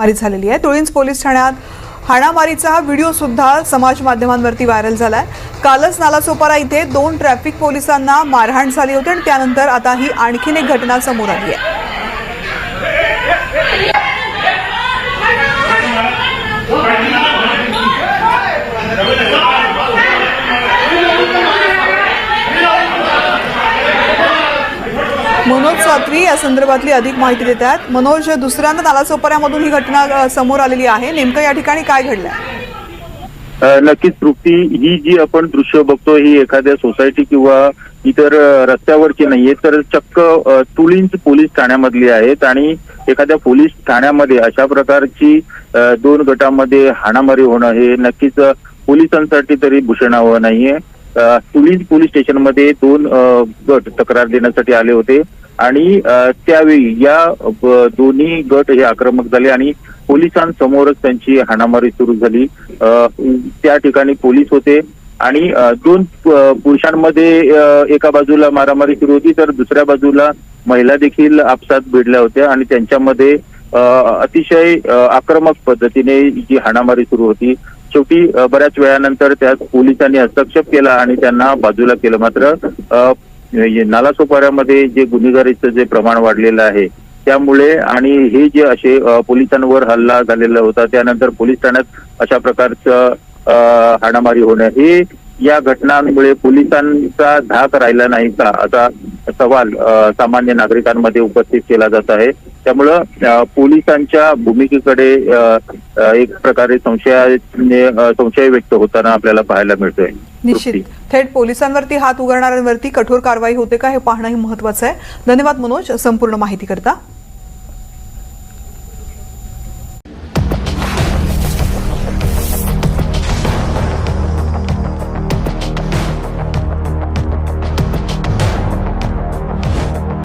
मारी झालेली आहे. तुळींज पोलीस ठाण्यात हाणामारीचा हा व्हिडिओ सुद्धा समाज माध्यमांवरती व्हायरल झालाय. कालच नालासोपारा इथे दोन ट्रॅफिक पोलिसांना मारहाण झाली होती आणि त्यानंतर आता ही आणखीन एक घटना समोर आली आहे. मनोज सात्वी या संदर्भातली अधिक माहिती देत आहेत मनोज दुसऱ्यांदा नालासोपाऱ्यामधून ही घटना समोर आलेली आहे. नेमकं या ठिकाणी काय घडलंय? नक्कीच तृप्ती ही जी आपण दृश्य बघतो ही एखाद्या सोसायटी किंवा इतर रस्त्यावरची नाहीये तर चक्क अ, पोलीस ठाण्यामधली आहेत आणि एखाद्या पोलीस ठाण्यामध्ये अशा प्रकारची दोन गटामध्ये हाणामारी होणं हे नक्कीच पोलिसांसाठी तरी भूषणावं नाहीये. अ, तुळींज पोलीस स्टेशनमध्ये दोन गट तक्रार देण्यासाठी आले होते. आणि त्यावेळी या दोन्ही गट हे आक्रमक झाले आणि पोलिसांसमोरच त्यांची हाणामारी सुरू झाली. त्या ठिकाणी पोलीस होते आणि दोन पुरुषांमध्ये एका बाजूला मारामारी सुरू होती तर दुसऱ्या बाजूला महिला देखील आपसात भिडल्या होत्या आणि त्यांच्यामध्ये अतिशय आक्रमक पद्धतीने जी हाणामारी सुरू होती शेवटी बऱ्याच वेळानंतर त्यात पोलिसांनी हस्तक्षेप केला आणि त्यांना बाजूला केलं. मात्र नालासोपाऱ्यामध्ये जे गुन्हेगारीचं जे प्रमाण वाढलेलं आहे त्यामुळे आणि हे जे असे पोलिसांवर हल्ला झालेला होता त्यानंतर पोलीस ठाण्यात अशा प्रकारचं हाणामारी होणं हे या घटनांमुळे पोलिसांचा धाक राहिला नाही का? असा सवाल सामान्य नागरिकांमध्ये उपस्थित केला जात आहे. त्यामुळं पोलिसांच्या भूमिकेकडे एक प्रकारे संशयाने अ, संशय व्यक्त होताना आपल्याला पाहायला मिळतोय. निश्चित. थेट पोलिसांवरती हात उघडणाऱ्यांवरती कठोर कारवाई होते का हे पाहणंही महत्वाचं आहे. धन्यवाद मनोज. संपूर्ण माहिती करता